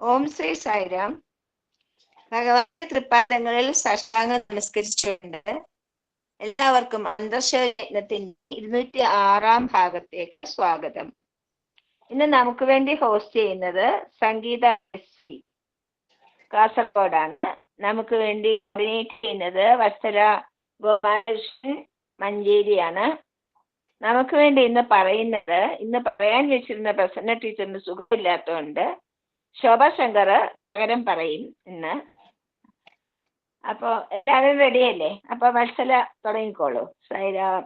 ഓം ശ്രീ സായിരാം. ഭഗവാന്റെ തൃപ്പാദങ്ങളിൽ സാഷ്ടാംഗം നമസ്കരിച്ചുകൊണ്ട് എല്ലാവർക്കും അന്തർശയജ്ഞത്തിന്റെ ഇരുന്നൂറ്റി ആറാം ഭാഗത്തേക്ക് സ്വാഗതം. ഇന്ന് നമുക്ക് വേണ്ടി ഹോസ്റ്റ് ചെയ്യുന്നത് സംഗീത എസ് കാസർഗോഡാണ്. നമുക്ക് വേണ്ടി കോർഡിനേറ്റ് ചെയ്യുന്നത് വത്സല ഗോപാലകൃഷ്ണൻ മഞ്ചേരിയാണ്. നമുക്ക് വേണ്ടി ഇന്ന് പറയുന്നത് ഇന്ന് പറയാൻ വെച്ചിരുന്ന പ്രസന്ന ടീച്ചറിന് സുഖമില്ലാത്തതുകൊണ്ട് ശോഭ ശങ്കർ പകരം പറയും ഇന്ന്. അപ്പോ എല്ലാവരും റെഡിയല്ലേ അപ്പൊ മത്സര തുടങ്ങിക്കോളൂ. സൈരാം.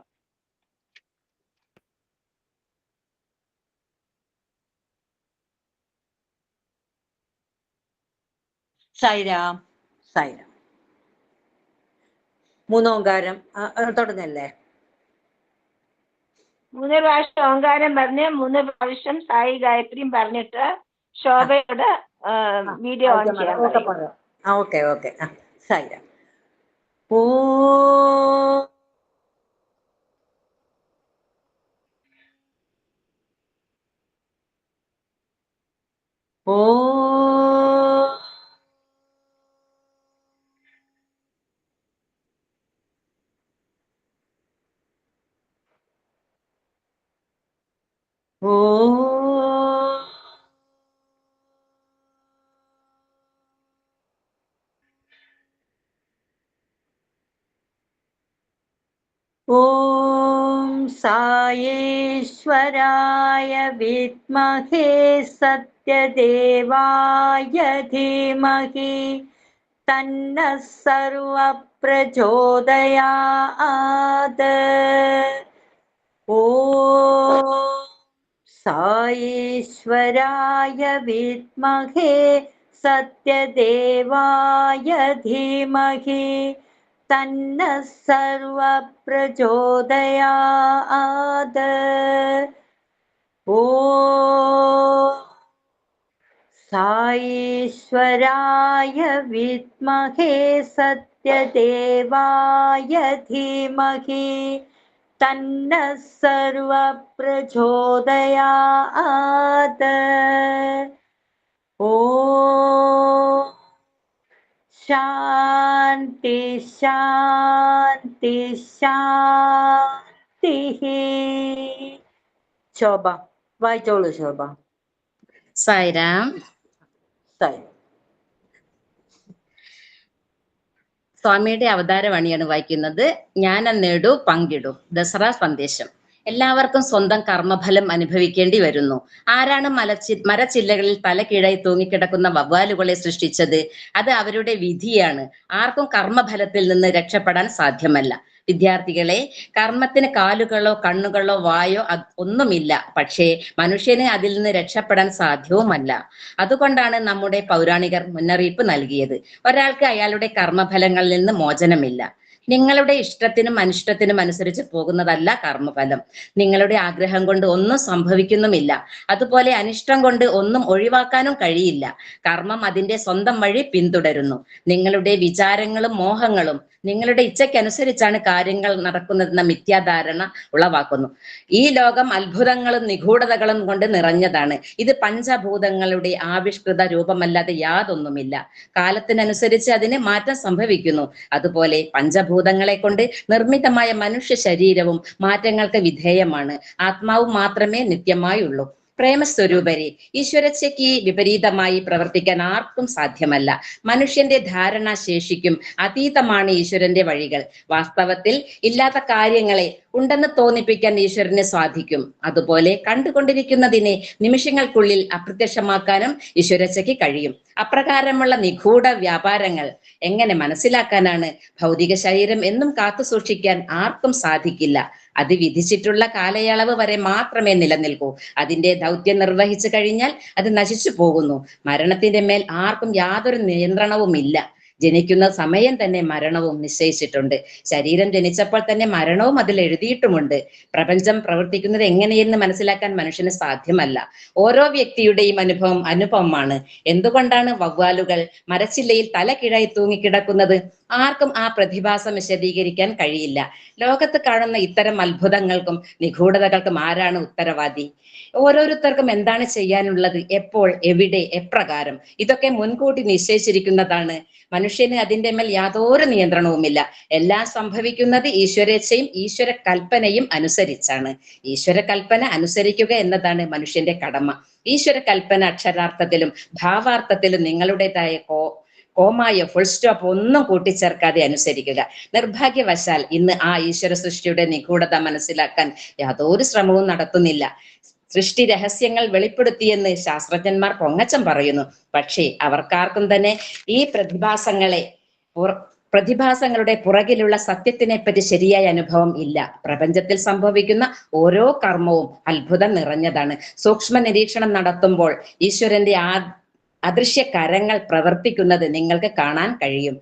സൈരാം. സൈരാം. മൂന്നോങ്കാരം തുടങ്ങല്ലേ? മൂന്ന് പ്രാവശ്യം ഓങ്കാരം പറഞ്ഞ് മൂന്ന് പ്രാവശ്യം സായി ഗായത്രിയും പറഞ്ഞിട്ട് ശോഭയോട് വീഡിയോ ഓൺ ചെയ്യാൻ ഓക്കെ ആ ഓക്കെ ഓക്കെ. ആ ഓ ഓ ഓ ॐ सायेश्वराय विद्महे सत्यदेवाय धीमहि तन्नः सर्वप्रचोदयात् ॐ सायेश्वराय विद्महे सत्यदेवाय धीमहि तन्नः सर्वप्रचोदयात्। ॐ साईश्वराय विद्महे सत्यदेवाय धीमहि तन्नः सर्वप्रचोदयात्। ॐ ശാന്തി ശാന്തി ശാന്തി ശോഭ വായിച്ചോളൂ ശോഭ. സായിരാം. സായി. സ്വാമിയുടെ അവതാരവാണിയാണ് വായിക്കുന്നത്. ജ്ഞാനം നേടൂ പങ്കിടൂ. ദസറ സന്ദേശം. എല്ലാവർക്കും സ്വന്തം കർമ്മഫലം അനുഭവിക്കേണ്ടി വരുന്നു. ആരാണ് മലച്ചി മരച്ചില്ലകളിൽ തലകീഴായി തൂങ്ങിക്കിടക്കുന്ന വവ്വാലുകളെ സൃഷ്ടിച്ചത്? അത് അവരുടെ വിധിയാണ്. ആർക്കും കർമ്മഫലത്തിൽ നിന്ന് രക്ഷപ്പെടാൻ സാധ്യമല്ല. വിദ്യാർത്ഥികളെ കർമ്മത്തിന് കാലുകളോ കണ്ണുകളോ വായോ ഒന്നുമില്ല. പക്ഷേ മനുഷ്യന് അതിൽ നിന്ന് രക്ഷപ്പെടാൻ സാധ്യവുമല്ല. അതുകൊണ്ടാണ് നമ്മുടെ പൗരാണികർ മുന്നറിയിപ്പ് നൽകിയത്. ഒരാൾക്ക് അയാളുടെ കർമ്മഫലങ്ങളിൽ നിന്ന് മോചനമില്ല. നിങ്ങളുടെ ഇഷ്ടത്തിനും അനിഷ്ടത്തിനും അനുസരിച്ച് പോകുന്നതല്ല കർമ്മഫലം. നിങ്ങളുടെ ആഗ്രഹം കൊണ്ട് ഒന്നും സംഭവിക്കുന്നുമില്ല. അതുപോലെ അനിഷ്ടം കൊണ്ട് ഒന്നും ഒഴിവാക്കാനും കഴിയില്ല. കർമ്മം അതിന്റെ സ്വന്തം വഴി പിന്തുടരുന്നു. നിങ്ങളുടെ വിചാരങ്ങളും മോഹങ്ങളും നിങ്ങളുടെ ഇച്ഛയ്ക്കനുസരിച്ചാണ് കാര്യങ്ങൾ നടക്കുന്നതെന്ന മിഥ്യാധാരണ ഉളവാക്കുന്നു. ഈ ലോകം അത്ഭുതങ്ങളും നിഗൂഢതകളും കൊണ്ട് നിറഞ്ഞതാണ്. ഇത് പഞ്ചഭൂതങ്ങളുടെ ആവിഷ്കൃത രൂപമല്ലാതെ യാതൊന്നുമില്ല. കാലത്തിനനുസരിച്ച് അതിന് മാറ്റം സംഭവിക്കുന്നു. അതുപോലെ പഞ്ചഭൂതങ്ങളെ കൊണ്ട് നിർമ്മിതമായ മനുഷ്യ ശരീരവും മാറ്റങ്ങൾക്ക് വിധേയമാണ്. ആത്മാവ് മാത്രമേ നിത്യമായുള്ളൂ. പ്രേമസ്വരൂപരെ ഈശ്വരച്ഛയ്ക്ക് വിപരീതമായി പ്രവർത്തിക്കാൻ ആർക്കും സാധ്യമല്ല. മനുഷ്യന്റെ ധാരണാശേഷിക്കും അതീതമാണ് ഈശ്വരന്റെ വഴികൾ. വാസ്തവത്തിൽ ഇല്ലാത്ത കാര്യങ്ങളെ ഉണ്ടെന്ന് തോന്നിപ്പിക്കാൻ ഈശ്വരനെ സാധിക്കും അതുപോലെ കണ്ടുകൊണ്ടിരിക്കുന്നതിനെ നിമിഷങ്ങൾക്കുള്ളിൽ അപ്രത്യക്ഷമാക്കാനും ഈശ്വരച്ഛയ്ക്ക് കഴിയും. അപ്രകാരമുള്ള നിഗൂഢ വ്യാപാരങ്ങൾ എങ്ങനെ മനസ്സിലാക്കാനാണ് ഭൗതിക ശരീരം എന്നും കാത്തു സൂക്ഷിക്കാൻ ആർക്കും സാധിക്കില്ല. അത് വിധിച്ചിട്ടുള്ള കാലയളവ് വരെ മാത്രമേ നിലനിൽക്കൂ. അതിന്റെ ദൗത്യം നിർവഹിച്ചു കഴിഞ്ഞാൽ അത് നശിച്ചു പോകുന്നു. മരണത്തിന്റെ മേൽ ആർക്കും യാതൊരു നിയന്ത്രണവുമില്ല. ജനിക്കുന്ന സമയം തന്നെ മരണവും നിശ്ചയിച്ചിട്ടുണ്ട്. ശരീരം ജനിച്ചപ്പോൾ തന്നെ മരണവും അതിൽ എഴുതിയിട്ടുമുണ്ട്. പ്രപഞ്ചം പ്രവർത്തിക്കുന്നത് എങ്ങനെയെന്ന് മനസ്സിലാക്കാൻ മനുഷ്യന് സാധ്യമല്ല. ഓരോ വ്യക്തിയുടെയും അനുഭവം അനുഭവമാണ്. എന്തുകൊണ്ടാണ് വവ്വാലുകൾ മരച്ചില്ലയിൽ തല കീഴായി തൂങ്ങിക്കിടക്കുന്നത്? ആർക്കും ആ പ്രതിഭാസം വിശദീകരിക്കാൻ കഴിയില്ല. ലോകത്ത് കാണുന്ന ഇത്തരം അത്ഭുതങ്ങൾക്കും നിഗൂഢതകൾക്കും ആരാണ് ഉത്തരവാദി? ഓരോരുത്തർക്കും എന്താണ് ചെയ്യാനുള്ളത്? എപ്പോൾ? എവിടെ? എപ്രകാരം? ഇതൊക്കെ മുൻകൂട്ടി നിശ്ചയിച്ചിരിക്കുന്നതാണ്. മനുഷ്യന് അതിന്റെ മേൽ യാതൊരു നിയന്ത്രണവുമില്ല. എല്ലാം സംഭവിക്കുന്നത് ഈശ്വരേച്ഛയും ഈശ്വര കൽപ്പനയും അനുസരിച്ചാണ്. ഈശ്വര കൽപ്പന അനുസരിക്കുക എന്നതാണ് മനുഷ്യന്റെ കടമ. ഈശ്വര കൽപ്പന അക്ഷരാർത്ഥത്തിലും ഭാവാർത്ഥത്തിലും നിങ്ങളുടേതായ കോ കോമായ ഫുൾ സ്റ്റോപ്പ് ഒന്നും കൂട്ടിച്ചേർക്കാതെ അനുസരിക്കുക. നിർഭാഗ്യവശാൽ ഇന്ന് ആ ഈശ്വര സൃഷ്ടിയുടെ നിഗൂഢത മനസ്സിലാക്കാൻ യാതൊരു ശ്രമവും നടത്തുന്നില്ല. സൃഷ്ടി രഹസ്യങ്ങൾ വെളിപ്പെടുത്തിയെന്ന് ശാസ്ത്രജ്ഞന്മാർ പൊങ്ങച്ചം പറയുന്നു. പക്ഷേ അവർക്കാർക്കും തന്നെ ഈ പ്രതിഭാസങ്ങളെ പ്രതിഭാസങ്ങളുടെ പുറകിലുള്ള സത്യത്തിനെ പറ്റി ശരിയായ അനുഭവം ഇല്ല. പ്രപഞ്ചത്തിൽ സംഭവിക്കുന്ന ഓരോ കർമ്മവും അത്ഭുതം നിറഞ്ഞതാണ്. സൂക്ഷ്മ നിരീക്ഷണം നടത്തുമ്പോൾ ഈശ്വരന്റെ ആ അദൃശ്യ കരങ്ങൾ പ്രവർത്തിക്കുന്നത് നിങ്ങൾക്ക് കാണാൻ കഴിയും.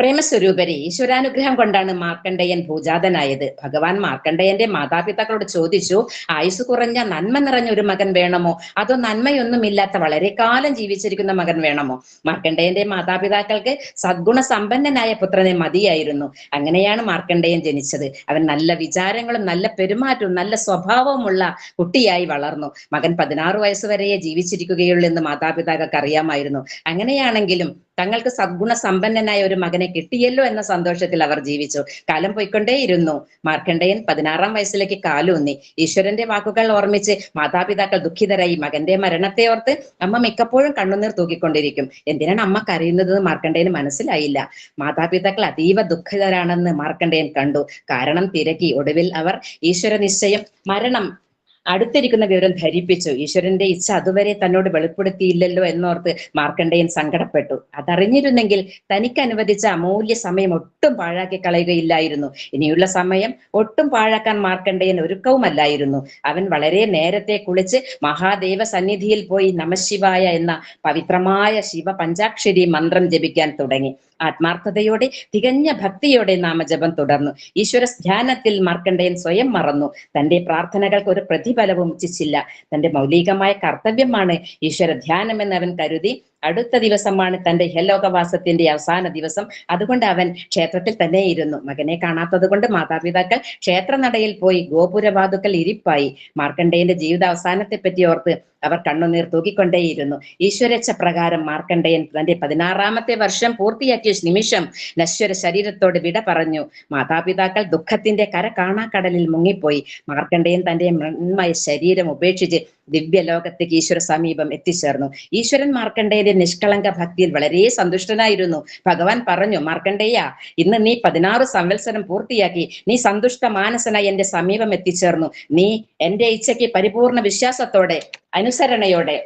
പ്രേമസ്വരൂപരെ ഈശ്വരാനുഗ്രഹം കൊണ്ടാണ് മാർക്കണ്ഡേയൻ ഭൂജാതനായത്. ഭഗവാൻ മാർക്കണ്ഡേയന്റെ മാതാപിതാക്കളോട് ചോദിച്ചു ആയുസ് കുറഞ്ഞ നന്മ നിറഞ്ഞ ഒരു മകൻ വേണമോ? അതോ നന്മയൊന്നുമില്ലാത്ത വളരെ കാലം ജീവിച്ചിരിക്കുന്ന മകൻ വേണമോ? മാർക്കണ്ഡേയന്റെ മാതാപിതാക്കൾക്ക് സദ്ഗുണ സമ്പന്നനായ പുത്രനെ മതിയായിരുന്നു. അങ്ങനെയാണ് മാർക്കണ്ഡേയൻ ജനിച്ചത്. അവൻ നല്ല വിചാരങ്ങളും നല്ല പെരുമാറ്റവും നല്ല സ്വഭാവവുമുള്ള കുട്ടിയായി വളർന്നു. മകൻ പതിനാറ് വയസ്സ് വരെയേ ജീവിച്ചിരിക്കുകയുള്ളൂ എന്ന് മാതാപിതാക്കൾക്ക് അറിയാമായിരുന്നു. അങ്ങനെയാണെങ്കിലും തങ്ങൾക്ക് സദ്ഗുണ സമ്പന്നനായ ഒരു മകനെ കിട്ടിയല്ലോ എന്ന സന്തോഷത്തിൽ അവർ ജീവിച്ചു. കാലം പോയിക്കൊണ്ടേയിരുന്നു. മാർക്കണ്ഡേയൻ പതിനാറാം വയസ്സിലേക്ക് കാലൂന്നി. ഈശ്വരന്റെ വാക്കുകൾ ഓർമ്മിച്ച് മാതാപിതാക്കൾ ദുഃഖിതരായി മകന്റെ മരണത്തെ ഓർത്ത് അമ്മ മിക്കപ്പോഴും കണ്ണുനീർ തൂക്കിക്കൊണ്ടിരിക്കും. എന്തിനാണ് അമ്മ കരയുന്നത് മാർക്കണ്ഡേയന് മനസ്സിലായില്ല. മാതാപിതാക്കൾ അതീവ ദുഃഖിതരാണെന്ന് മാർക്കണ്ഡേയൻ കണ്ടു. കാരണം തിരക്കി. ഒടുവിൽ അവർ ഈശ്വര നിശ്ചയം മരണം അടുത്തിരിക്കുന്ന വിവരം ധരിപ്പിച്ചു. ഈശ്വരന്റെ ഇച്ഛ അതുവരെ തന്നോട് വെളിപ്പെടുത്തിയില്ലല്ലോ എന്നോർത്ത് മാർക്കണ്ഡേയൻ സങ്കടപ്പെട്ടു. അതറിഞ്ഞിരുന്നെങ്കിൽ തനിക്ക് അനുവദിച്ച അമൂല്യ സമയം ഒട്ടും പാഴാക്കി കളയുകയില്ലായിരുന്നു. ഇനിയുള്ള സമയം ഒട്ടും പാഴാക്കാൻ മാർക്കണ്ഡേയൻ ഒരുക്കവുമല്ലായിരുന്നു. അവൻ വളരെ നേരത്തെ കുളിച്ച് മഹാദേവ സന്നിധിയിൽ പോയി നമശിവായ എന്ന പവിത്രമായ ശിവ പഞ്ചാക്ഷരി മന്ത്രം ജപിക്കാൻ തുടങ്ങി. ആത്മാർത്ഥതയോടെ തികഞ്ഞ ഭക്തിയോടെ നാമജപം തുടർന്നു. ഈശ്വര ധ്യാനത്തിൽ മാർക്കണ്ഡേയൻ സ്വയം മറന്നു. തന്റെ പ്രാർത്ഥനകൾക്ക് ഒരു പ്രതിഫലവും ഇച്ഛിച്ചില്ല തന്റെ മൗലികമായ കർത്തവ്യമാണ് ഈശ്വര ധ്യാനം എന്നവൻ കരുതി അടുത്ത ദിവസമാണ് തന്റെ ഇഹലോകവാസത്തിന്റെ അവസാന ദിവസം. അതുകൊണ്ട് അവൻ ക്ഷേത്രത്തിൽ തന്നെ ഇരുന്നു. മകനെ കാണാത്തത് കൊണ്ട് മാതാപിതാക്കൾ ക്ഷേത്രനടയിൽ പോയി ഗോപുരവാതുക്കൾ ഇരിപ്പായി. മാർക്കണ്ഡേയന്റെ ജീവിത അവസാനത്തെ പറ്റി ഓർത്ത് അവർ കണ്ണുനീർ തൂക്കിക്കൊണ്ടേയിരുന്നു. ഈശ്വരച്ച പ്രകാരം മാർക്കണ്ഡയൻ തന്റെ പതിനാറാമത്തെ വർഷം പൂർത്തിയാക്കിയ നിമിഷം നശ്വര ശരീരത്തോട് വിട പറഞ്ഞു. മാതാപിതാക്കൾ ദുഃഖത്തിന്റെ കര കാണാക്കടലിൽ മുങ്ങിപ്പോയി. മാർക്കണ്ഡയൻ തന്റെ മൃണ്മയ ശരീരം ഉപേക്ഷിച്ച് ദിവ്യലോകത്തേക്ക് ഈശ്വര സമീപം എത്തിച്ചേർന്നു. ഈശ്വരൻ മാർക്കണ്ഡേയന്റെ നിഷ്കളങ്ക ഭക്തിയിൽ വളരെ സന്തുഷ്ടനായിരുന്നു. ഭഗവാൻ പറഞ്ഞു മാർക്കണ്ഡേയ ഇന്ന് നീ പതിനാറ് സംവത്സരം പൂർത്തിയാക്കി. നീ സന്തുഷ്ട മാനസനായി എന്റെ സമീപം എത്തിച്ചേർന്നു. നീ എന്റെ ഇച്ഛയ്ക്ക് പരിപൂർണ വിശ്വാസത്തോടെ അനുസരണയോടെ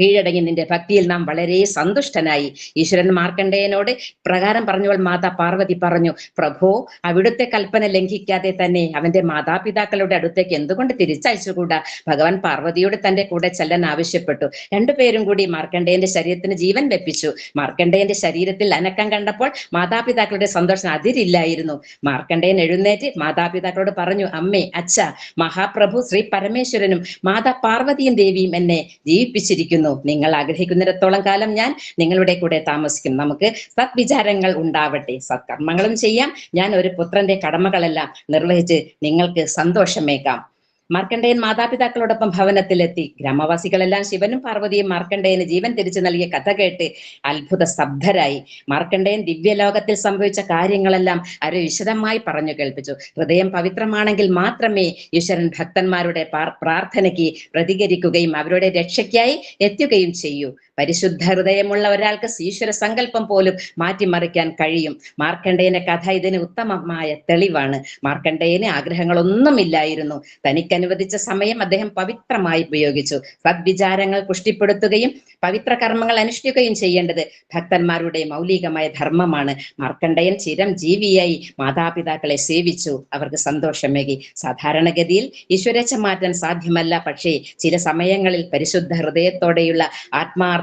കീഴടങ്ങി നിന്റെ ഭക്തിയിൽ നാം വളരെ സന്തുഷ്ടനായി. ഈശ്വരൻ മാർക്കണ്ഡേയനോട് പ്രകാരം പറഞ്ഞപ്പോൾ മാതാ പാർവതി പറഞ്ഞു പ്രഭോ അവിടുത്തെ കൽപ്പന ലംഘിക്കാതെ തന്നെ അവന്റെ മാതാപിതാക്കളുടെ അടുത്തേക്ക് എന്തുകൊണ്ട് തിരിച്ചയച്ചുകൂടാ? ഭഗവാൻ പാർവതിയോട് തന്റെ കൂടെ ചെല്ലാൻ ആവശ്യപ്പെട്ടു. രണ്ടുപേരും കൂടി മാർക്കണ്ഡേയന്റെ ശരീരത്തിന് ജീവൻ വെപ്പിച്ചു മാർക്കണ്ഡേയന്റെ ശരീരത്തിൽ അനക്കം കണ്ടപ്പോൾ മാതാപിതാക്കളുടെ സന്തോഷം അതിരില്ലായിരുന്നു. മാർക്കണ്ഡേയൻ എഴുന്നേറ്റ് മാതാപിതാക്കളോട് പറഞ്ഞു അമ്മേ അച്ഛ മഹാപ്രഭു ശ്രീ പരമേശ്വരനും മാതാ പാർവതിയും ദേവിയും എന്നെ ജീവിപ്പിച്ചിരിക്കുന്നു. നിങ്ങൾ ആഗ്രഹിക്കുന്നിടത്തോളം കാലം ഞാൻ നിങ്ങളുടെ കൂടെ താമസിക്കും. നമുക്ക് സത്വിചാരങ്ങൾ ഉണ്ടാവട്ടെ. സത്കർമ്മങ്ങളും ചെയ്യാം. ഞാൻ ഒരു പുത്രന്റെ കടമകളെല്ലാം നിർവഹിച്ച് നിങ്ങൾക്ക് സന്തോഷമേക്കാം മാർക്കണ്ഡേയൻ മാതാപിതാക്കളോടൊപ്പം ഭവനത്തിലെത്തി. ഗ്രാമവാസികളെല്ലാം ശിവനും പാർവതിയും മാർക്കണ്ഡേയന് ജീവൻ തിരിച്ചു നൽകിയ കഥ കേട്ട് അത്ഭുത സ്തബ്ധരായി. മാർക്കണ്ഡേയൻ ദിവ്യലോകത്തിൽ സംഭവിച്ച കാര്യങ്ങളെല്ലാം അര വിശദമായി പറഞ്ഞു കേൾപ്പിച്ചു. ഹൃദയം പവിത്രമാണെങ്കിൽ മാത്രമേ ഈശ്വരൻ ഭക്തന്മാരുടെ പ്രാർത്ഥനയ്ക്ക് പ്രതികരിക്കുകയും അവരുടെ രക്ഷയ്ക്കായി എത്തുകയും ചെയ്യൂ. പരിശുദ്ധ ഹൃദയമുള്ള ഒരാൾക്ക് ഈശ്വര സങ്കല്പം പോലും മാറ്റിമറിക്കാൻ കഴിയും. മാർക്കണ്ഡേയന്റെ കഥ ഇതിന് ഉത്തമമായ തെളിവാണ്. മാർക്കണ്ഡേയന് ആഗ്രഹങ്ങളൊന്നുമില്ലായിരുന്നു. തനിക്ക് അനുവദിച്ച സമയം അദ്ദേഹം പവിത്രമായി ഉപയോഗിച്ചു. സദ്വിചാരങ്ങൾ പുഷ്ടിപ്പെടുത്തുകയും പവിത്ര കർമ്മങ്ങൾ അനുഷ്ഠിക്കുകയും ചെയ്യേണ്ടത് ഭക്തന്മാരുടെ മൗലികമായ ധർമ്മമാണ്. മാർക്കണ്ഡയൻ ചിരം ജീവിയായി മാതാപിതാക്കളെ സേവിച്ചു. അവർക്ക് സന്തോഷമേകി. സാധാരണഗതിയിൽ ഈശ്വരച്ച മാറ്റാൻ സാധ്യമല്ല. പക്ഷേ ചില സമയങ്ങളിൽ പരിശുദ്ധ ഹൃദയത്തോടെയുള്ള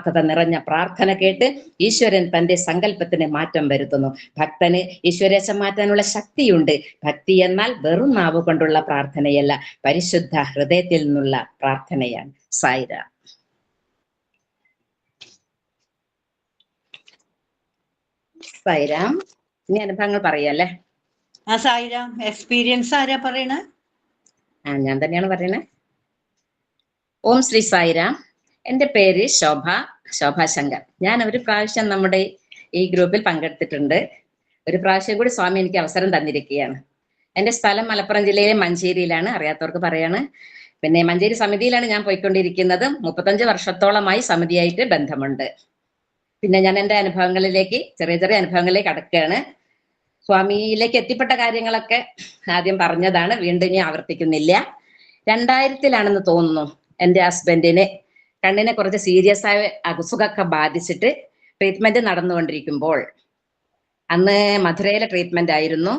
ആത്മാർത്ഥത നിറഞ്ഞ പ്രാർത്ഥന കേട്ട് ഈശ്വരൻ തന്റെ സങ്കല്പത്തിന് മാറ്റം വരുത്തുന്നു. ഭക്തന് ഈശ്വരേശം മാറ്റാനുള്ള ശക്തിയുണ്ട്. ഭക്തി എന്നാൽ വെറും നാവ് കൊണ്ടുള്ള പ്രാർത്ഥനയല്ല പരിശുദ്ധ ഹൃദയത്തിൽ നിന്നുള്ള പ്രാർത്ഥനയാണ്. സായിര. സായിരാം ഇനി അനുഭവങ്ങൾ പറയാല്ലേ? ആ സായിരാം എക്സ്പീരിയൻസ് ആരാ പറയണ? ആ ഞാൻ തന്നെയാണ് പറയണേ. ഓം ശ്രീ സായിരാം എന്റെ പേര് ശോഭ. ശോഭ ശങ്കർ. ഞാൻ ഒരു പ്രാവശ്യം നമ്മുടെ ഈ ഗ്രൂപ്പിൽ പങ്കെടുത്തിട്ടുണ്ട്. ഒരു പ്രാവശ്യം കൂടി സ്വാമി എനിക്ക് അവസരം തന്നിരിക്കുകയാണ്. എന്റെ സ്ഥലം മലപ്പുറം ജില്ലയിലെ മഞ്ചേരിയിലാണ്. അറിയാത്തവർക്ക് പറയാണ്. പിന്നെ മഞ്ചേരി സമിതിയിലാണ് ഞാൻ പോയിക്കൊണ്ടിരിക്കുന്നത്. മുപ്പത്തഞ്ച് വർഷത്തോളമായി സമിതിയായിട്ട് ബന്ധമുണ്ട്. പിന്നെ ഞാൻ എന്റെ അനുഭവങ്ങളിലേക്ക് ചെറിയ ചെറിയ അനുഭവങ്ങളിലേക്ക് അടക്കുകയാണ്. സ്വാമിയിലേക്ക് എത്തിപ്പെട്ട കാര്യങ്ങളൊക്കെ ആദ്യം പറഞ്ഞതാണ്. വീണ്ടും ഞാൻ ആവർത്തിക്കുന്നില്ല. രണ്ടായിരത്തിലാണെന്ന് തോന്നുന്നു എന്റെ ഹസ്ബൻഡിന് കണ്ണിനെ കുറച്ച് സീരിയസ് ആയ അസുഖമൊക്കെ ബാധിച്ചിട്ട് ട്രീറ്റ്മെന്റ് നടന്നുകൊണ്ടിരിക്കുമ്പോൾ അന്ന് മധുരയിലെ ട്രീറ്റ്മെന്റ് ആയിരുന്നു.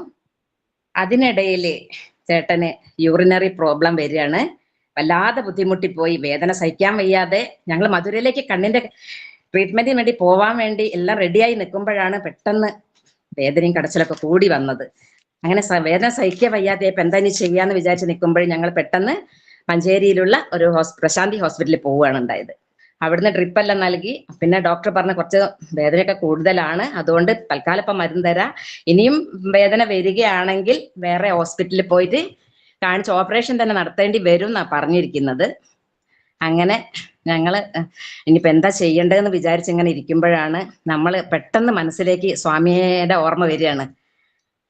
അതിനിടയിൽ ചേട്ടന് യൂറിനറി പ്രോബ്ലം വരികയാണ്. വല്ലാതെ ബുദ്ധിമുട്ടി പോയി വേദന സഹിക്കാൻ വയ്യാതെ ഞങ്ങൾ മധുരയിലേക്ക് കണ്ണിന്റെ ട്രീറ്റ്മെന്റിന് വേണ്ടി പോവാൻ വേണ്ടി എല്ലാം റെഡിയായി നിൽക്കുമ്പോഴാണ് പെട്ടെന്ന് വേദനയും കടച്ചിലൊക്കെ കൂടി വന്നത്. അങ്ങനെ വേദന സഹിക്കാൻ വയ്യാതെ ഇപ്പൊ എന്താ ഇനി ചെയ്യാന്ന് വിചാരിച്ച് നിൽക്കുമ്പോൾ ഞങ്ങൾ പെട്ടെന്ന് മഞ്ചേരിയിലുള്ള ഒരു ഹോസ് പ്രശാന്തി ഹോസ്പിറ്റലിൽ പോവുകയാണ് ഉണ്ടായത്. അവിടുന്ന് ഡ്രിപ്പെല്ലാം നൽകി. പിന്നെ ഡോക്ടർ പറഞ്ഞ കുറച്ച് വേദനയൊക്കെ കൂടുതലാണ്. അതുകൊണ്ട് തൽക്കാലം ഇപ്പം മരുന്ന് തരാം. ഇനിയും വേദന വരികയാണെങ്കിൽ വേറെ ഹോസ്പിറ്റലിൽ പോയിട്ട് കാണിച്ച് ഓപ്പറേഷൻ തന്നെ നടത്തേണ്ടി വരും എന്നാ പറഞ്ഞിരിക്കുന്നത്. അങ്ങനെ ഞങ്ങൾ ഇനിയിപ്പോൾ എന്താ ചെയ്യേണ്ടതെന്ന് വിചാരിച്ച് ഇങ്ങനെ ഇരിക്കുമ്പോഴാണ് നമ്മൾ പെട്ടെന്ന് മനസ്സിലേക്ക് സ്വാമിയുടെ ഓർമ്മ വരികയാണ്.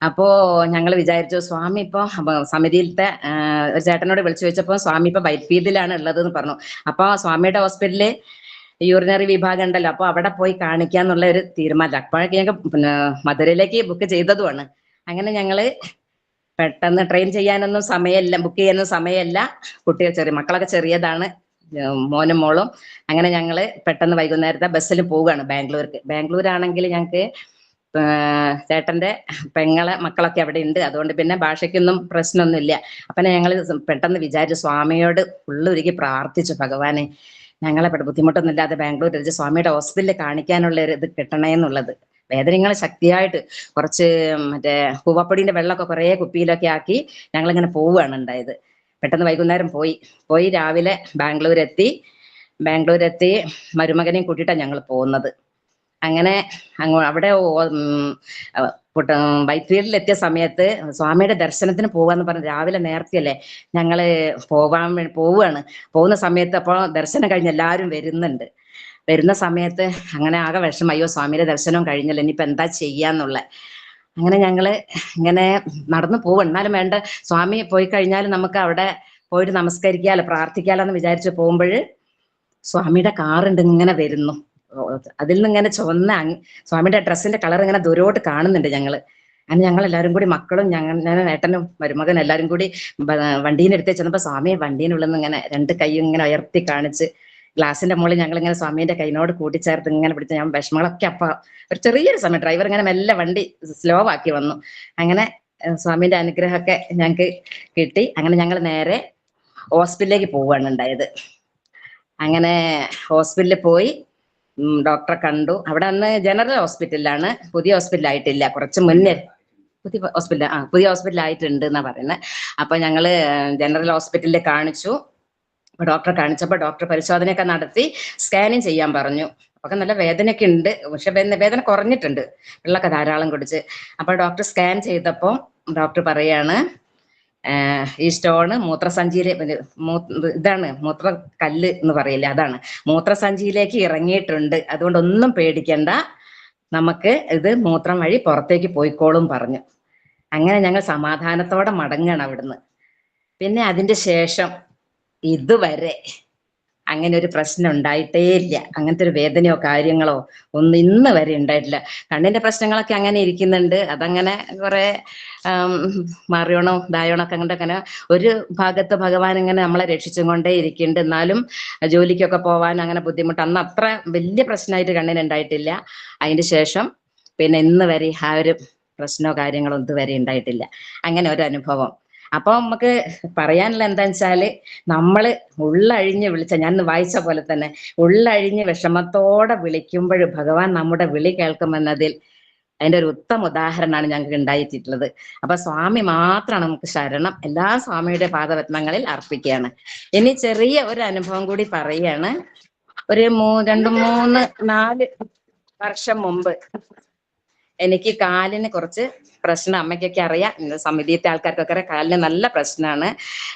അപ്പോ ഞങ്ങൾ വിചാരിച്ചു സ്വാമി ഇപ്പൊ സമിതിയിലത്തെ ഒരു ചേട്ടനോട് വിളിച്ചു വെച്ചപ്പോ സ്വാമി ഇപ്പൊ വൈദ്യുതിയിലാണ് ഉള്ളത് എന്ന് പറഞ്ഞു. അപ്പൊ സ്വാമിയുടെ ഹോസ്പിറ്റലിൽ യൂറിനറി വിഭാഗം ഉണ്ടല്ലോ അപ്പൊ അവിടെ പോയി കാണിക്കാന്നുള്ള ഒരു തീരുമാനം. അപ്പോഴൊക്കെ ഞങ്ങൾ പിന്നെ മധുരയിലേക്ക് ബുക്ക് ചെയ്തതുമാണ്. അങ്ങനെ ഞങ്ങൾ പെട്ടെന്ന് ട്രെയിൻ ചെയ്യാനൊന്നും സമയമില്ല ബുക്ക് ചെയ്യാനൊന്നും സമയമില്ല. കുട്ടികൾ ചെറിയ മക്കളൊക്കെ ചെറിയതാണ് മോനും മോളും. അങ്ങനെ ഞങ്ങൾ പെട്ടെന്ന് വൈകുന്നേരത്തെ ബസ്സിൽ പോവുകയാണ് ബാംഗ്ലൂർക്ക്. ബാംഗ്ലൂർ ആണെങ്കിൽ ഞങ്ങൾക്ക് ചേട്ടന്റെ പെങ്ങളെ മക്കളൊക്കെ അവിടെ ഉണ്ട്. അതുകൊണ്ട് പിന്നെ ഭാഷയ്ക്കൊന്നും പ്രശ്നമൊന്നുമില്ല. അപ്പൊ ഞങ്ങൾ പെട്ടെന്ന് വിചാരിച്ചു സ്വാമിയോട് ഉള്ളൊരുക്കി പ്രാർത്ഥിച്ചു ഭഗവാനെ. ഞങ്ങളെ ബുദ്ധിമുട്ടൊന്നും ഇല്ലാതെ ബാംഗ്ലൂർ വെച്ച് സ്വാമിയുടെ ഹോസ്പിറ്റലിൽ കാണിക്കാനുള്ള ഒരു ഇത് കിട്ടണേ എന്നുള്ളത് വേദനങ്ങൾ ശക്തിയായിട്ട് കുറച്ച് മറ്റേ പൂവപ്പൊടിന്റെ വെള്ളമൊക്കെ കുറേ കുപ്പിയിലൊക്കെ ആക്കി ഞങ്ങളിങ്ങനെ പോവുകയാണ് ഉണ്ടായത്. പെട്ടെന്ന് വൈകുന്നേരം പോയി. പോയി രാവിലെ ബാംഗ്ലൂരെത്തി. ബാംഗ്ലൂരെത്തി മരുമകനെയും കൂട്ടിയിട്ടാണ് ഞങ്ങൾ പോകുന്നത്. അങ്ങനെ അങ്ങ് അവിടെ വൈത്തിരിയിൽ എത്തിയ സമയത്ത് സ്വാമിയുടെ ദർശനത്തിന് പോവാന്ന് പറഞ്ഞ് രാവിലെ നേരത്തെയല്ലേ ഞങ്ങൾ പോവാൻ പോവുകയാണ് പോകുന്ന സമയത്ത് അപ്പോൾ ദർശനം കഴിഞ്ഞ് എല്ലാവരും വരുന്നുണ്ട്. വരുന്ന സമയത്ത് അങ്ങനെ ആകെ വിഷമം. അയ്യോ സ്വാമിയുടെ ദർശനം കഴിഞ്ഞല്ലോ ഇനിയിപ്പോ എന്താ ചെയ്യാന്നുള്ള. അങ്ങനെ ഞങ്ങൾ ഇങ്ങനെ നടന്നു പോവും എന്നാലും വേണ്ട സ്വാമി പോയി കഴിഞ്ഞാൽ നമുക്ക് അവിടെ പോയിട്ട് നമസ്കരിക്കാലോ പ്രാർത്ഥിക്കാലോ എന്ന് വിചാരിച്ച് പോകുമ്പോൾ സ്വാമിയുടെ കാറുണ്ട് ഇങ്ങനെ വരുന്നു. അതിൽ നിന്ന് ഇങ്ങനെ ചുവന്ന സ്വാമിയുടെ ഡ്രസ്സിന്റെ കളർ ഇങ്ങനെ ദൂരോട്ട് കാണുന്നുണ്ട് ഞങ്ങൾ. അങ്ങനെ ഞങ്ങൾ എല്ലാവരും കൂടി മക്കളും ഞങ്ങൾ ഏട്ടനും മരുമകൻ എല്ലാവരും കൂടി വണ്ടീനെ എടുത്ത് ചെന്നപ്പോ സ്വാമിയെ വണ്ടീനുള്ളിൽ നിന്ന് ഇങ്ങനെ രണ്ട് കൈയും ഇങ്ങനെ ഉയർത്തി കാണിച്ച് ഗ്ലാസിന്റെ മുകളിൽ ഞങ്ങൾ ഇങ്ങനെ സ്വാമീന്റെ കൈനോട് കൂട്ടിച്ചേർത്ത് ഇങ്ങനെ പിടിച്ച് ഞാൻ വിഷമങ്ങളൊക്കെ അപ്പ ഒരു ചെറിയൊരു സമയം ഡ്രൈവർ ഇങ്ങനെ മെല്ലെ വണ്ടി സ്ലോ ആക്കി വന്നു. അങ്ങനെ സ്വാമിന്റെ അനുഗ്രഹമൊക്കെ ഞങ്ങൾക്ക് കിട്ടി. അങ്ങനെ ഞങ്ങൾ നേരെ ഹോസ്പിറ്റലിലേക്ക് പോവുകയാണ് ഉണ്ടായത്. അങ്ങനെ ഹോസ്പിറ്റലിൽ പോയി ഡോക്ടറെ കണ്ടു. അവിടെ അന്ന് ജനറൽ ഹോസ്പിറ്റലിലാണ് പുതിയ ഹോസ്പിറ്റൽ ആയിട്ടില്ല. കുറച്ച് മുന്നേ പുതിയ ഹോസ്പിറ്റൽ ആ പുതിയ ഹോസ്പിറ്റൽ ആയിട്ടുണ്ട് എന്നാ പറയുന്നത് അപ്പൊ ഞങ്ങൾ ജനറൽ ഹോസ്പിറ്റലിൽ കാണിച്ചു. അപ്പൊ ഡോക്ടറെ കാണിച്ചപ്പോ ഡോക്ടർ പരിശോധനയൊക്കെ നടത്തി സ്കാനിങ് ചെയ്യാൻ പറഞ്ഞു. അപ്പൊ നല്ല വേദനയൊക്കെ ഉണ്ട്. പക്ഷെ വേദന കുറഞ്ഞിട്ടുണ്ട്. വെള്ളമൊക്കെ ധാരാളം കുടിച്ച്. അപ്പൊ ഡോക്ടർ സ്കാൻ ചെയ്തപ്പോ ഡോക്ടർ പറയാണ് ഈ സ്റ്റോണ് മൂത്രസഞ്ചിയിലെ ഇതാണ് മൂത്ര കല്ല് എന്ന് പറയില്ല അതാണ്. മൂത്രസഞ്ചിയിലേക്ക് ഇറങ്ങിയിട്ടുണ്ട്. അതുകൊണ്ട് ഒന്നും പേടിക്കണ്ട. നമുക്ക് ഇത് മൂത്രം വഴി പുറത്തേക്ക് പോയിക്കോളും പറഞ്ഞു. അങ്ങനെ ഞങ്ങൾ സമാധാനത്തോടെ മടങ്ങണം അവിടുന്ന്. പിന്നെ അതിന്റെ ശേഷം ഇതുവരെ അങ്ങനെ ഒരു പ്രശ്നം ഉണ്ടായിട്ടേ ഇല്ല അങ്ങനത്തെ ഒരു വേദനയോ കാര്യങ്ങളോ ഒന്നും ഇന്ന് വരെ ഉണ്ടായിട്ടില്ല. കണ്ണിന്റെ പ്രശ്നങ്ങളൊക്കെ അങ്ങനെ ഇരിക്കുന്നുണ്ട്. അതങ്ങനെ കുറെ മാറിയോണോ ഇതായോണോ ഒക്കെ അങ്ങോട്ട് അങ്ങനെ ഒരു ഭാഗത്ത് ഭഗവാൻ ഇങ്ങനെ നമ്മളെ രക്ഷിച്ചും കൊണ്ടേ ഇരിക്കുന്നുണ്ട്. എന്നാലും ജോലിക്കൊക്കെ പോവാൻ അങ്ങനെ ബുദ്ധിമുട്ട് അന്ന് അത്ര വലിയ പ്രശ്നമായിട്ട് കണ്ണിന് ഉണ്ടായിട്ടില്ല. അതിന് ശേഷം പിന്നെ ഇന്ന് വരെ ആ ഒരു പ്രശ്നമോ കാര്യങ്ങളോ ഇതുവരെ ഉണ്ടായിട്ടില്ല. അങ്ങനെ ഒരു അനുഭവം. അപ്പൊ നമുക്ക് പറയാനുള്ള എന്താന്ന് വെച്ചാൽ നമ്മൾ ഉള്ളഴിഞ്ഞ് വിളിച്ച ഞാൻ വായിച്ച പോലെ തന്നെ ഉള്ളഴിഞ്ഞ് വിഷമത്തോടെ വിളിക്കുമ്പോൾ ഭഗവാൻ നമ്മുടെ വിളി കേൾക്കുമെന്നതിൽ അതിന്റെ ഒരു ഉത്തമ ഉദാഹരണമാണ് ഞങ്ങൾക്ക് ഉണ്ടായിട്ടുള്ളത് അപ്പൊ സ്വാമി മാത്രമാണ് നമുക്ക് ശരണം എല്ലാ സ്വാമിയുടെ പാദപത്മങ്ങളിൽ അർപ്പിക്കുകയാണ് ഇനി ചെറിയ ഒരു അനുഭവം കൂടി പറയാണ്. ഒരു മൂ രണ്ട് മൂന്ന് നാല് വർഷം മുമ്പ് എനിക്ക് കാലിന് കുറച്ച് പ്രശ്നം അമ്മയ്ക്കൊക്കെ അറിയാം. സമിതിയത്തെ ആൾക്കാർക്കൊക്കെ കാലിന് നല്ല പ്രശ്നമാണ്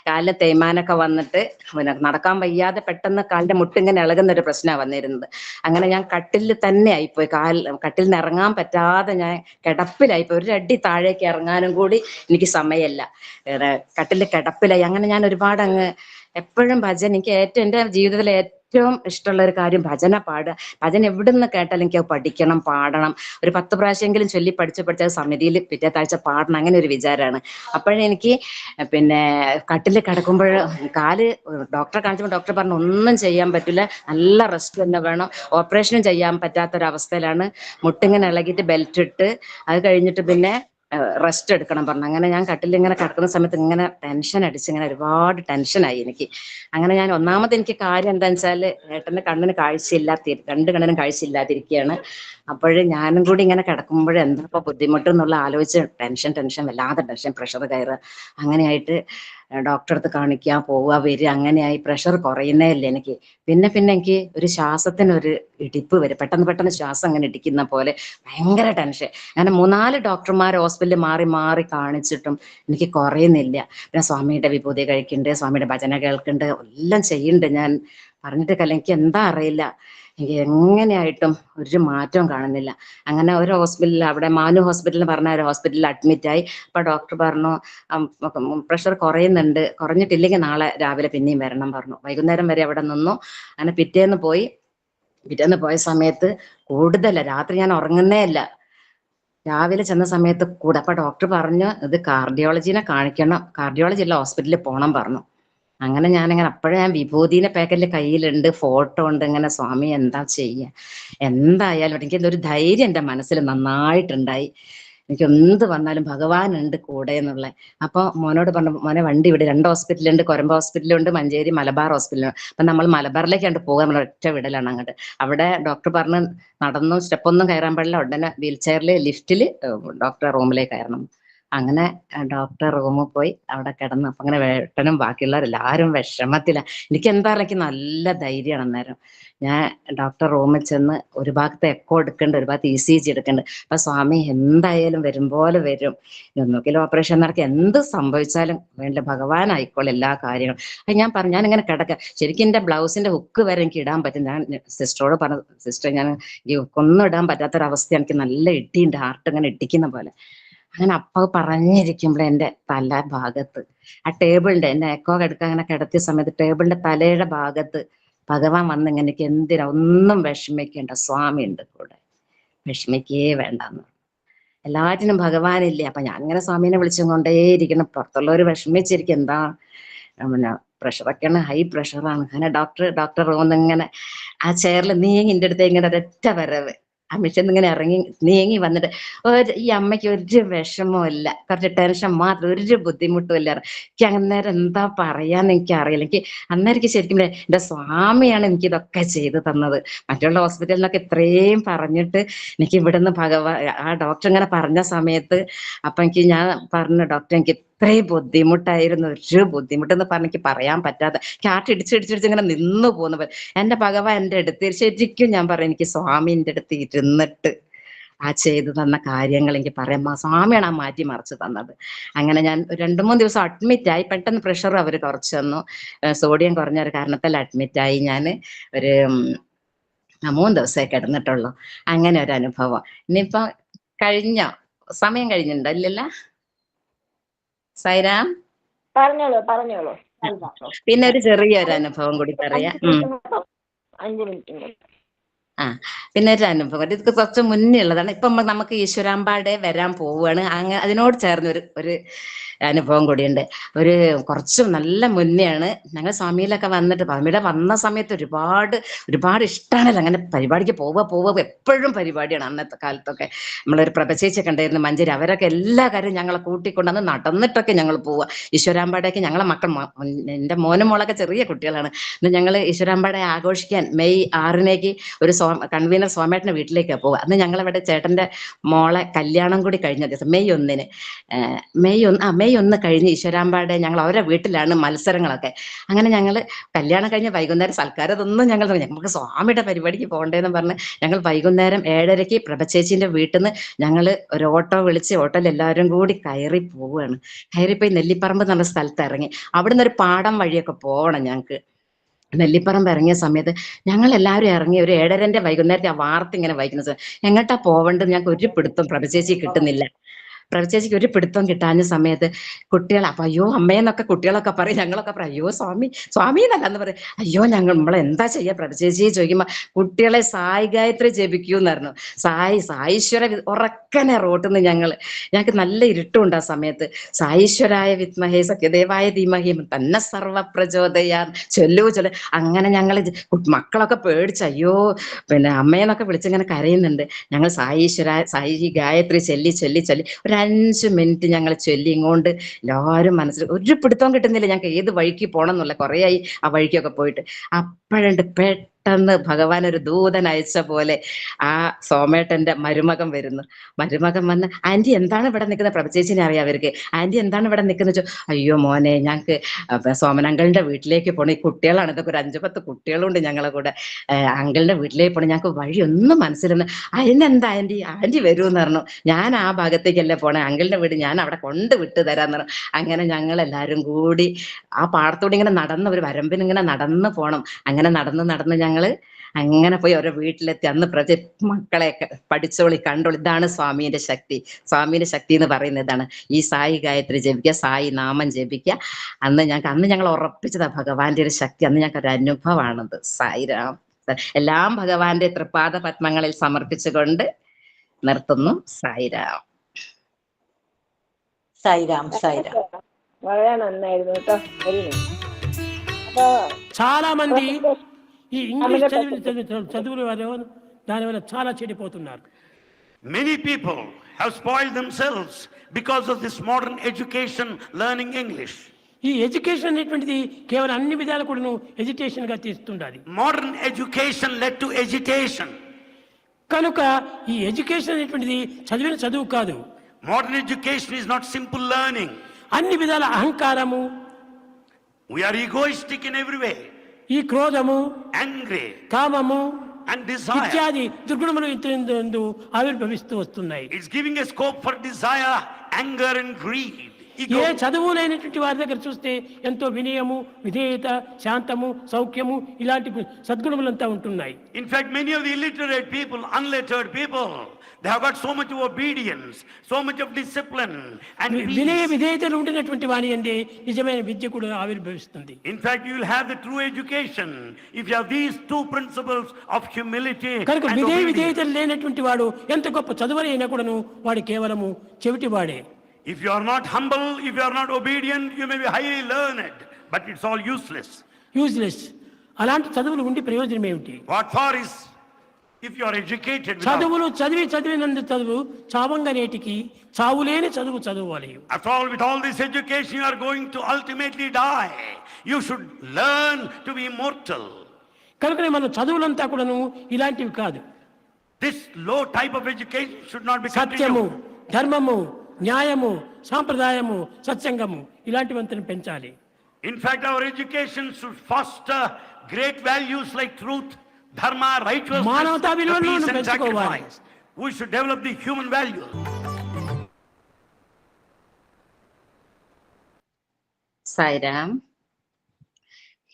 കാലിന് തേയ്മാനൊക്കെ വന്നിട്ട് പിന്നെ നടക്കാൻ വയ്യാതെ പെട്ടെന്ന് കാലിന്റെ മുട്ടിങ്ങനെ ഇളകുന്ന ഒരു പ്രശ്നമാണ് വന്നിരുന്നത്. അങ്ങനെ ഞാൻ കട്ടിലിൽ തന്നെ ആയിപ്പോയി. കാൽ കട്ടിൽ നിന്ന് ഇറങ്ങാൻ പറ്റാതെ ഞാൻ കിടപ്പിലായിപ്പോയി. ഒരു അടി താഴേക്ക് ഇറങ്ങാനും കൂടി എനിക്ക് സമയമില്ല. കട്ടിലിൽ കിടപ്പിലായി. അങ്ങനെ ഞാൻ ഒരുപാട് അങ്ങ് എപ്പോഴും ഭജന എനിക്ക് ഏറ്റവും എന്റെ ജീവിതത്തിലെ ഏറ്റവും ഇഷ്ടമുള്ള ഒരു കാര്യം ഭജന പാടുക. ഭജന എവിടെ നിന്ന് കേട്ടാലും എനിക്ക് പഠിക്കണം പാടണം. ഒരു പത്ത് പ്രാവശ്യമെങ്കിലും ചൊല്ലി പഠിച്ച് പഠിച്ച സമിതിയിൽ പിറ്റേ താഴ്ച പാടണം. അങ്ങനെ ഒരു വിചാരമാണ്. അപ്പോഴെനിക്ക് പിന്നെ കട്ടിൽ കിടക്കുമ്പോൾ കാൽ ഡോക്ടറെ കാണിച്ചപ്പോൾ ഡോക്ടർ പറഞ്ഞു ഒന്നും ചെയ്യാൻ പറ്റില്ല. നല്ല റെസ്റ്റ് തന്നെ വേണം. ഓപ്പറേഷനും ചെയ്യാൻ പറ്റാത്തൊരവസ്ഥയിലാണ്. മുട്ടിങ്ങനെ ഇളകിയിട്ട് ബെൽറ്റ് ഇട്ട് അത് കഴിഞ്ഞിട്ട് പിന്നെ റെസ്റ്റ് എടുക്കണം പറഞ്ഞു. അങ്ങനെ ഞാൻ കട്ടിൽ ഇങ്ങനെ കിടക്കുന്ന സമയത്ത് ഇങ്ങനെ ടെൻഷൻ അടിച്ച് ഇങ്ങനെ ഒരുപാട് ടെൻഷനായി എനിക്ക്. അങ്ങനെ ഞാൻ ഒന്നാമത് എനിക്ക് കാര്യം എന്താണെന്ന് വെച്ചാൽ ഏട്ടന്റെ കണ്ണിന് കാഴ്ചയില്ലാത്തി രണ്ട് കണ്ണിനും കാഴ്ചയില്ലാതിരിക്കുകയാണ് അപ്പോൾ ഞാനും കൂടി ഇങ്ങനെ കിടക്കുമ്പോൾ എന്താ ബുദ്ധിമുട്ട് എന്നുള്ള ആലോചിച്ച് ടെൻഷൻ ടെൻഷൻ വല്ലാതെ ടെൻഷൻ പ്രഷർ കയറുക. അങ്ങനെയായിട്ട് ഡോക്ടറെ അടുത്ത് കാണിക്കാൻ പോവുക വരിക അങ്ങനെയായി പ്രഷർ കുറയുന്നേ അല്ലേ എനിക്ക്. പിന്നെ പിന്നെ എനിക്ക് ഒരു ശ്വാസത്തിന് ഒരു ഇടിപ്പ് വരും. പെട്ടെന്ന് പെട്ടെന്ന് ശ്വാസം അങ്ങനെ ഇടിക്കുന്ന പോലെ ഭയങ്കര ടെൻഷൻ അങ്ങനെ മൂന്നാൽ ഡോക്ടർമാർ ഹോസ്പിറ്റലിൽ മാറി മാറി കാണിച്ചിട്ടും എനിക്ക് കുറയുന്നില്ല. പിന്നെ സ്വാമിയുടെ വിഭൂതി കഴിക്കുന്നുണ്ട് സ്വാമിയുടെ ഭജന കേൾക്കുന്നുണ്ട് എല്ലാം ചെയ്യുന്നുണ്ട് ഞാൻ. പറഞ്ഞിട്ട് കല എനിക്ക് എന്താ അറിയില്ല. എങ്ങനെയായിട്ടും ഒരു മാറ്റവും കാണുന്നില്ല. അങ്ങനെ ഒരു ഹോസ്പിറ്റലിൽ അവിടെ മാനു എന്ന് പറഞ്ഞ ഒരു ഹോസ്പിറ്റലിൽ അഡ്മിറ്റ് ആയി. അപ്പൊ ഡോക്ടർ പറഞ്ഞു പ്രഷർ കുറയുന്നുണ്ട്. കുറഞ്ഞിട്ടില്ലെങ്കിൽ നാളെ രാവിലെ പിന്നെയും വരണം പറഞ്ഞു. വൈകുന്നേരം വരെ അവിടെ നിന്നു. അങ്ങനെ പിറ്റേന്ന് പോയി. പിറ്റേന്ന് പോയ സമയത്ത് കൂടുതല. രാത്രി ഞാൻ ഉറങ്ങുന്നേ ഇല്ല. രാവിലെ ചെന്ന സമയത്ത് കൂടെ. അപ്പൊ ഡോക്ടർ പറഞ്ഞു ഇത് കാർഡിയോളജിനെ കാണിക്കണം. കാർഡിയോളജി ഉള്ള ഹോസ്പിറ്റലിൽ പോകണം പറഞ്ഞു. അങ്ങനെ ഞാനിങ്ങനെ അപ്പോഴേ ഞാൻ വിഭൂതിന്റെ പാക്കറ്റിൽ കയ്യിലുണ്ട് ഫോട്ടോ ഉണ്ട് ഇങ്ങനെ സ്വാമി എന്താ ചെയ്യുക എന്തായാലും എനിക്ക് ഒരു ധൈര്യം എന്റെ മനസ്സിൽ നന്നായിട്ടുണ്ടായി. എനിക്ക് എന്ത് വന്നാലും ഭഗവാൻ ഉണ്ട് കൂടെ എന്നുള്ള. അപ്പൊ മോനോട് പറഞ്ഞു മോനെ വണ്ടി ഇവിടെ രണ്ട് ഹോസ്പിറ്റലുണ്ട് കൊരമ്പ ഹോസ്പിറ്റലുണ്ട് മഞ്ചേരി മലബാർ ഹോസ്പിറ്റലുണ്ട്. അപ്പൊ നമ്മൾ മലബാറിലേക്ക് കണ്ട് പോകാൻ നമ്മൾ ഒറ്റ വിടലാണ് അങ്ങോട്ട്. അവിടെ ഡോക്ടർ പറഞ്ഞ് നടന്നു സ്റ്റെപ്പൊന്നും കയറാൻ പാടില്ല. ഉടനെ വീൽ ചെയറിൽ ലിഫ്റ്റിൽ ഡോക്ടറെ റൂമിലേക്ക് കയറണം. അങ്ങനെ ഡോക്ടർ റൂമിൽ പോയി അവിടെ കിടന്നു. അപ്പൊ അങ്ങനെ വേട്ടനും ബാക്കിയുള്ളവരെല്ലാരും വിഷമത്തില. എനിക്ക് എന്താ പറയുക നല്ല ധൈര്യമാണ് അന്നേരം. ഞാൻ ഡോക്ടർ റൂമിൽ ചെന്ന് ഒരു ഭാഗത്ത് എക്കോ എടുക്കേണ്ട ഒരു ഭാഗത്ത് ഇ സി ജി എടുക്കേണ്ട. അപ്പൊ സ്വാമി എന്തായാലും വരും പോലെ വരും. ഒന്നുകിലും ഓപ്പറേഷൻ നടക്കി. എന്ത് സംഭവിച്ചാലും വേണ്ട ഭഗവാനായിക്കോളും എല്ലാ കാര്യങ്ങളും. അത് ഞാൻ പറഞ്ഞു ഞാൻ ഇങ്ങനെ കിടക്ക. ശരിക്കും എന്റെ ബ്ലൗസിന്റെ ഹുക്ക് വരെ എനിക്ക് ഇടാൻ പറ്റും. ഞാൻ സിസ്റ്ററോട് പറഞ്ഞു സിസ്റ്റർ ഞാൻ ഈ ഹുക്കൊന്നും ഇടാൻ പറ്റാത്തൊരവസ്ഥ എനിക്ക് നല്ല ഇടിയുണ്ട്. ഹാർട്ട് ഇങ്ങനെ ഇടിക്കുന്ന പോലെ. അങ്ങനെ അപ്പ പറഞ്ഞിരിക്കുമ്പോൾ എന്റെ തല ഭാഗത്ത് ആ ടേബിളിന്റെ എന്നെ എക്കോ എടുക്കാൻ അങ്ങനെ കിടത്തിയ സമയത്ത് ടേബിളിന്റെ തലയുടെ ഭാഗത്ത് ഭഗവാൻ വന്ന് ഇങ്ങനെ എന്തിനാ ഒന്നും വിഷമിക്കേണ്ട സ്വാമി ഉണ്ട് കൂടെ. വിഷമിക്കേ വേണ്ടെന്ന് എല്ലാറ്റിനും ഭഗവാനില്ലേ അപ്പൊ ഞാൻ ഇങ്ങനെ സ്വാമീനെ വിളിച്ചും കൊണ്ടേയിരിക്കണം പുറത്തുള്ളവർ വിഷമിച്ചിരിക്കും എന്താ? പിന്നെ പ്രഷറൊക്കെയാണ് ഹൈ പ്രഷറാണ്. അങ്ങനെ ഡോക്ടർ ഡോക്ടർ റൂമിൽ ആ ചെയറിൽ നീ എന്റെ അടുത്ത് ഇങ്ങനെ ഒരൊറ്റ വരവ്. ആ മിഷൻ ഇങ്ങനെ ഇറങ്ങി നീങ്ങി വന്നിട്ട് ഒരു ഈ അമ്മയ്ക്ക് ഒരു വിഷമവും ഇല്ല. കുറച്ച് ടെൻഷൻ മാത്രം ഒരു ബുദ്ധിമുട്ടും ഇല്ല. എനിക്ക് അന്നേരം എന്താ പറയാന്ന് എനിക്ക് അറിയില്ല എനിക്ക് അന്നേരം ശരിക്കും എന്റെ സ്വാമിയാണ് എനിക്ക് ഇതൊക്കെ ചെയ്തു തന്നത്. മറ്റുള്ള ഹോസ്പിറ്റലിലൊക്കെ ഇത്രയും പറഞ്ഞിട്ട് എനിക്ക് ഇവിടുന്ന് ഭഗവാൻ ആ ഡോക്ടർ ഇങ്ങനെ പറഞ്ഞ സമയത്ത് അപ്പൊ എനിക്ക് ഞാൻ പറഞ്ഞു ഡോക്ടർ എനിക്ക് ഇത്രയും ബുദ്ധിമുട്ടായിരുന്നു ഒരു ബുദ്ധിമുട്ടെന്ന് പറഞ്ഞെനിക്ക് പറയാൻ പറ്റാതെ കാറ്റ് ഇടിച്ചിടിച്ചിടിച്ച് ഇങ്ങനെ നിന്നു പോകുന്ന എന്റെ ഭഗവാൻ എന്റെ അടുത്ത് ശരിക്കും ഞാൻ പറയും എനിക്ക് സ്വാമിന്റെ അടുത്ത് ഇരുന്നിട്ട് ആ ചെയ്തു തന്ന കാര്യങ്ങൾ എനിക്ക് പറയാം. സ്വാമിയാണ് ആ മാറ്റി മറിച്ച് തന്നത്. അങ്ങനെ ഞാൻ രണ്ടു മൂന്ന് ദിവസം അഡ്മിറ്റ് ആയി. പെട്ടെന്ന് പ്രഷർ അവർ കുറച്ച് തന്നു. സോഡിയം കുറഞ്ഞ ഒരു കാരണത്തിൽ അഡ്മിറ്റ് ആയി ഞാൻ ഒരു മൂന്ന് ദിവസമേ കിടന്നിട്ടുള്ളൂ. അങ്ങനെ ഒരു അനുഭവം. ഇനിയിപ്പോ കഴിഞ്ഞ? സമയം കഴിഞ്ഞിട്ടുണ്ടോ സൈറാം പറഞ്ഞോളൂ പറഞ്ഞോളൂ. പിന്നെ ഒരു ചെറിയൊരു അനുഭവം കൂടി പറയാം. അഞ്ചു മിനിറ്റ്. പിന്നെ ഒരു അനുഭവം. ഇത് കുറച്ച് മുന്നേ ഉള്ളതാണ്. ഇപ്പൊ നമുക്ക് ഈശ്വരാമ്പാടെ വരാൻ പോവുകയാണ്. അങ്ങ അതിനോട് ചേർന്ന് ഒരു ഒരു അനുഭവം കൂടിയുണ്ട്. ഒരു കുറച്ച് നല്ല മുന്നെയാണ് ഞങ്ങൾ സ്വാമിയിലൊക്കെ വന്നിട്ട് സ്വാമിയുടെ വന്ന സമയത്ത് ഒരുപാട് ഒരുപാട് ഇഷ്ടമാണല്ലോ അങ്ങനെ പരിപാടിക്ക് പോവുക പോവുക എപ്പോഴും പരിപാടിയാണ് അന്നത്തെ കാലത്തൊക്കെ. നമ്മളൊരു പ്രഭചേച്ചിയൊക്കെ ഉണ്ടായിരുന്നു മഞ്ചേരി. അവരൊക്കെ എല്ലാ കാര്യവും ഞങ്ങളെ കൂട്ടിക്കൊണ്ടുവന്ന് നടന്നിട്ടൊക്കെ ഞങ്ങൾ പോവുക. ഈശ്വരാമ്പാടേക്ക് ഞങ്ങളെ മക്കൾ എന്റെ മോനും മോളൊക്കെ ചെറിയ കുട്ടികളാണ്. ഞങ്ങൾ ഈശ്വരാമ്പാടെ ആഘോഷിക്കാൻ മെയ് ആറിനേക്ക് ഒരു സോ കൺവീനർ സോമേട്ടന്റെ വീട്ടിലേക്കാണ് പോകുക അന്ന് ഞങ്ങളിവിടെ ചേട്ടന്റെ മോളെ കല്യാണം കൂടി കഴിഞ്ഞ ദിവസം മെയ് ഒന്നിന്. മെയ് ഒന്ന് ആ മെയ് ഒന്ന് കഴിഞ്ഞ് ഈശ്വരാമ്പാടെ ഞങ്ങൾ അവരുടെ വീട്ടിലാണ് മത്സരങ്ങളൊക്കെ. അങ്ങനെ ഞങ്ങൾ കല്യാണം കഴിഞ്ഞ് വൈകുന്നേരം സൽക്കാരം ഇതൊന്നും ഞങ്ങൾ നമുക്ക് സ്വാമിയുടെ പരിപാടിക്ക് പോകണ്ടേന്ന് പറഞ്ഞ് ഞങ്ങൾ വൈകുന്നേരം ഏഴരയ്ക്ക് പ്രഭചേച്ചിന്റെ വീട്ടിൽ നിന്ന് ഞങ്ങൾ ഒരു ഓട്ടോ വിളിച്ച് ഓട്ടോയിൽ എല്ലാവരും കൂടി കയറി പോവുകയാണ്. കയറിപ്പോയി നെല്ലിപ്പറമ്പ് എന്നുള്ള സ്ഥലത്ത് ഇറങ്ങി. അവിടുന്ന് ഒരു പാടം വഴിയൊക്കെ പോകണം ഞങ്ങൾക്ക്. നെല്ലിപ്പറമ്പ് ഇറങ്ങിയ സമയത്ത് ഞങ്ങൾ എല്ലാവരും ഇറങ്ങി ഒരു ഏഴരന്റെ വൈകുന്നേരത്തെ ആ വാർത്ത ഇങ്ങനെ വായിക്കുന്നത് എങ്ങോട്ടാ പോവേണ്ടത്? ഞങ്ങൾക്ക് ഒരു പിടുത്തം പ്രഭചേച്ചി കിട്ടുന്നില്ല. പ്രവചേച്ചിക്ക് ഒരു പിടുത്തം കിട്ടാഞ്ഞ സമയത്ത് കുട്ടികൾ അപ്പൊ അയ്യോ അമ്മയെന്നൊക്കെ കുട്ടികളൊക്കെ പറയും ഞങ്ങളൊക്കെ പറയും അയ്യോ സ്വാമി സ്വാമി എന്നല്ല എന്ന് പറയും. അയ്യോ ഞങ്ങൾ നമ്മൾ എന്താ ചെയ്യാ? പ്രവിചേച്ചി ചോദിക്കുമ്പോ കുട്ടികളെ സായി ഗായത്രി ജപിക്കൂ എന്നായിരുന്നു സായി സായിശ്വര ഉറക്കനെ റോട്ടിൽ നിന്ന് ഞങ്ങൾ. ഞങ്ങൾക്ക് നല്ല ഇരുട്ടുണ്ട് ആ സമയത്ത്. സായിശ്വരായ വിത്മഹേ സത്യദേവായ ധീമഹേ തന്നെ സർവപ്രചോദയ ചൊല്ലു ചൊല്ല. അങ്ങനെ ഞങ്ങൾ മക്കളൊക്കെ പേടിച്ച് അയ്യോ പിന്നെ അമ്മയെന്നൊക്കെ വിളിച്ചിങ്ങനെ കരയുന്നുണ്ട്. ഞങ്ങൾ സായിശ്വര സായി ഗായത്രി ചൊല്ലി ചൊല്ലി ചൊല്ലി. ഒരു അഞ്ച് മിനിറ്റ് ഞങ്ങൾ ചൊല്ലി ഇങ്ങോട്ട് എല്ലാവരും മനസ്സിൽ ഒരു പിടുത്തവും കിട്ടുന്നില്ല. ഞങ്ങൾക്ക് ഏത് വഴിക്ക് പോകണം എന്നുള്ള കുറേയായി ആ വഴിക്കൊക്കെ പോയിട്ട്. അപ്പോഴുണ്ട് പെട്ടെന്ന് ഭഗവാൻ ഒരു ദൂതൻ അയച്ച പോലെ ആ സോമേട്ടന്റെ മരുമകൻ വരുന്നു. മരുമകൻ വന്ന് ആന്റി എന്താണ് ഇവിടെ നിൽക്കുന്ന പ്രഭചേച്ചിനെ അറിയാം അവർക്ക് ആന്റി എന്താണ് ഇവിടെ നിൽക്കുന്നത്? അയ്യോ മോനെ ഞങ്ങൾക്ക് സോമനങ്കളുടെ വീട്ടിലേക്ക് പോകണം ഈ കുട്ടികളാണ് ഇതൊക്കെ ഒരു അഞ്ചു പത്ത് കുട്ടികളുണ്ട് ഞങ്ങളെ കൂടെ. അങ്കിളുടെ വീട്ടിലേക്ക് പോകണം ഞങ്ങൾക്ക് വഴിയൊന്നും മനസ്സിലൊന്നും അതിനെന്താ ആന്റി? ആന്റി വരൂ എന്ന് പറഞ്ഞു. ഞാൻ ആ ഭാഗത്തേക്കല്ലേ പോണേ. അങ്കിളിന്റെ വീട് ഞാൻ അവിടെ കൊണ്ട് വിട്ടു തരാന്ന് പറഞ്ഞു. അങ്ങനെ ഞങ്ങൾ എല്ലാവരും കൂടി ആ പാടത്തോടെ ഇങ്ങനെ നടന്ന് ഒരു വരമ്പിന് ഇങ്ങനെ നടന്ന് പോണം. അങ്ങനെ നടന്ന് നടന്ന് ഞങ്ങള് അങ്ങനെ പോയി ഓരോ വീട്ടിലെത്തി അന്ന് പ്രജ മക്കളെയൊക്കെ പഠിച്ചോളി കണ്ടോളി ഇതാണ് സ്വാമീന്റെ ശക്തി സ്വാമീന്റെ ശക്തി എന്ന് പറയുന്നത് ഇതാണ് ഈ സായി ഗായത്രി ജപിക്കുക സായി നാമം ജപിക്കുക അന്ന് ഞങ്ങൾക്ക് അന്ന് ഞങ്ങൾ ഉറപ്പിച്ചതാ ഭഗവാന്റെ ഒരു ശക്തി അന്ന് ഞങ്ങൾക്ക് ഒരു അനുഭവമാണത് സായിരാം എല്ലാം ഭഗവാന്റെ തൃപ്പാദ പത്മങ്ങളിൽ സമർപ്പിച്ചുകൊണ്ട് നിർത്തുന്നു സായിരാം സായിരാം സായിരാം വളരെ നന്നായിരുന്നു കേട്ടോ വെരി നൈസ് അപ്പൊ చాలా మంది ఈ ఇంగ్లీష్ చదివిన చదువుల వారు దానివల్ల చాలా చెడిపోతున్నారు. Many people have spoil themselves because of this modern education learning English ఈ ఎడ్యుకేషన్ అనేటువంటిది కేవలం అన్ని విధాల కూడాను ఎడ్యుకేషన్గా తీస్తుండాలి. Modern education let to education కనుక ఈ ఎడ్యుకేషన్ అనేటువంటిది చదివిన చదువు కాదు. Modern education is not simple learning అన్ని విధాల అహంకారము we are egoistic in every way ఈ క్రోధము యాంగ్రీ కామము అండ్ డిజైర్ ఇత్యాది దుర్గుణములు ఇందు ఆవిర్భవిస్తూ వస్తున్నాయి. It's giving a scope for desire anger and greed ఏ చదువు లేనటువంటి వారి దగ్గర చూస్తే ఎంతో వినయము విధేయత శాంతము సౌఖ్యము ఇలాంటి సద్గుణములంతా ఉంటున్నాయి. In fact many of the illiterate people unlettered people they so much so much of discipline and వినయ విధేయతలు ఉండినటువంటి వారి అండి నిజమైన విద్య కూడా ఆవిర్భవిస్తుంది. In fact you will have the true education if you have these two principles of humility కనుక విధేయ విధేయతలు లేనటువంటి వాడు ఎంత గొప్ప చదువులైనా కూడాను వాడు కేవలము చెవిటివాడే if you are not humble if you are not obedient you may be highly learned but it's all useless useless అలాంటి చదువులు ఉండి ప్రయోజనం ఏమిటి what for is if you are educated చదువులు చదివి చదివినందు చదువు చావంగ నేటికి చావులేని చదువు చదవాలి at all with all this education you are going to ultimately die you should learn to be immortal కనుకనే మన చదువులంతా కూడాను ఇలాంటివి కాదు. దిస్లో type of education should not be సత్యము ధర్మము న్యాయము సాంప్రదాయము సత్సంగము ఇలాంటివంతని పెంచాలి. In fact our education should first great values like truth dharma, righteousness, మానవతా the విలువలను peace and పెంచుకోవాలి. sacrifice. We should develop the human values. Sairam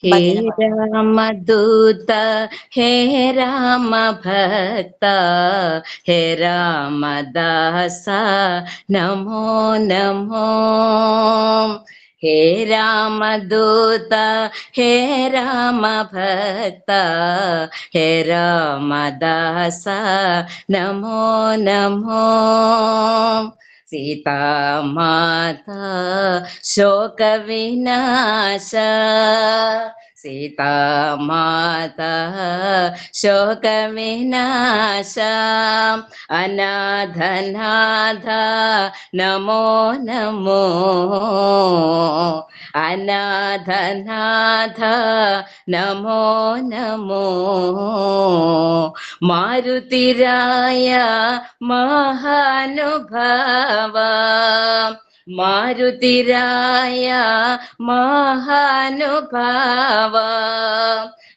హే భజన రామ దూత హే రామ हे राम दूता हे राम भक्ता हे राम दास नमो नमो। सीता माता, शोक विनाश। సీతామాత శోకవినాశ అనాథనాథ నమో నమో అనాథనాథ నమో నమో మారుతిరాయ మహానుభావ അനാഥനാഥ മഹാനുഭാവ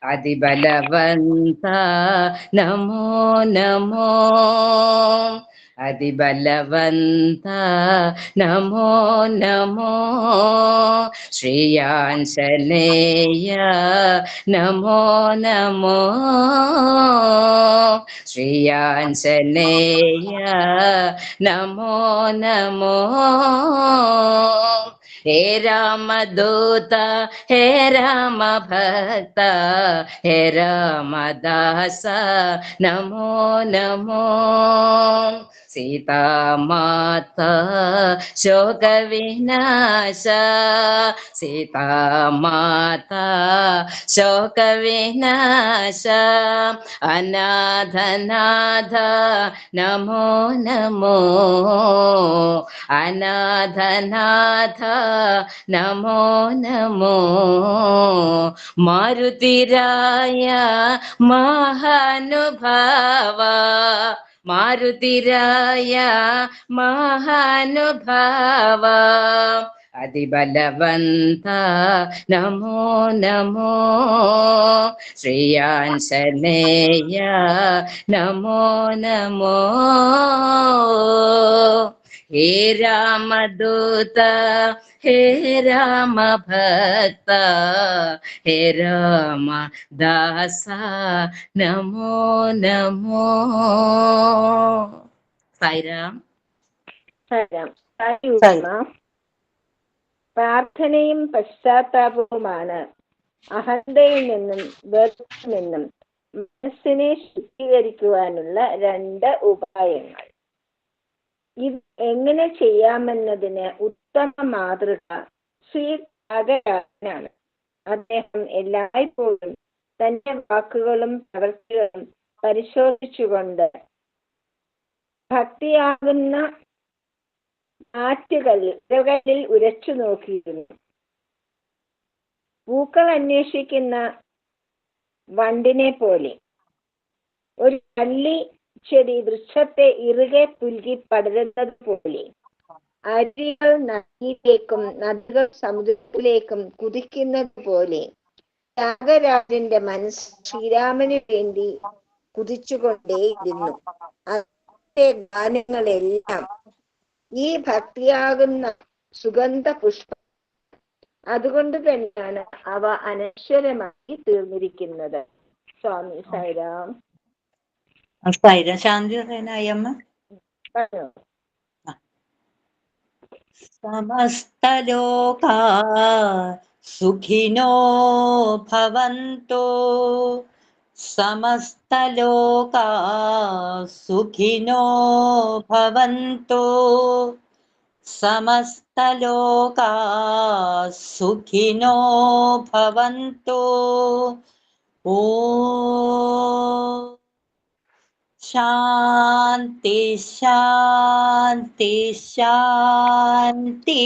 അതിബലവന്ത നമോ നമോ. മാരുതിരായ മഹാനുഭാവ മാരുതിരായ മഹാനുഭാവ അതിബലവന്ത നമോ നമോ അതിബലവന്ത നമോ നമോ ശ്രീയാഞ്ജനേയ നമോ നമോ ശ്രീയാഞ്ജനേയ നമോ നമോ ഹേ രാമദൂത ഹേ രാമഭക്ത ഹേ രാമദാസ നമോ നമോ സീതാമാത ശോകവിനാശ സീതാമാത ശോകവിനാശ അനാഥനാഥ നമോ നമോ അനാഥനാഥ നമോ നമോ മാരുതിരായ മഹാനുഭാവ മാരുതിരായ മഹാനുഭാവ അതിബലവന്ത നമോ നമോ. ശ്രീയാൻസനേയ നമോ നമോ. ഹേ രാമദൂത ഹേ രാമഭക്ത ഹേ രാമദാസ നമോ നമോ. സായിരാം. പ്രാർത്ഥനയും പശ്ചാത്താപവുമാണ്. അഹന്തയിൽ നിന്നും വെറുപ്പിൽ നിന്നും മനസ്സിനെ ശുദ്ധീകരിക്കുവാനുള്ള രണ്ട് ഉപായങ്ങൾ. ഇത് എങ്ങനെ ചെയ്യാമെന്നതിന് ഉത്തമ മാതൃക ശ്രീ ത്യാഗരാജനാണ് അദ്ദേഹം എല്ലായ്പ്പോഴും തന്റെ വാക്കുകളും പ്രവൃത്തികളും പരിശോധിച്ചുകൊണ്ട് ഭക്തിയാകുന്ന ഇരകളിൽ ഉരച്ചു നോക്കിയിരുന്നു. പൂക്കൾ അന്വേഷിക്കുന്ന വണ്ടിനെ പോലെ ഒരു കള്ളി ചെടി വൃക്ഷത്തെ ഇറുകെ പുൽകി പടരുന്നത് പോലെ. അരികൾ നദിയിലേക്കും നദികൾ സമുദ്രത്തിലേക്കും കുതിക്കുന്നത് പോലെ. ത്യാഗരാജന്റെ മനസ്സ് ശ്രീരാമന് വേണ്ടി കുതിച്ചുകൊണ്ടേയിരുന്നു. അതിന്റെ ഗാനങ്ങളെല്ലാം ഈ ഭക്തിയാകുന്ന സുഗന്ധ പുഷ്പം. അതുകൊണ്ട് തന്നെയാണ് അവ അനശ്വരമായി തീർന്നിരിക്കുന്നത്. സ്വാമി സൈറാം സ്ഥൈര്യം ശാന്തി പറഞ്ഞു സമസ്തലോകാ സുഖിനോ ഭവന്തോ. സമസ്തലോകാ സുഖിനോ ഭവന്തോ. സമസ്തലോകാ സുഖിനോ ഭവന്തോ. ഓ ശാന്തി ശാന്തി ശാന്തി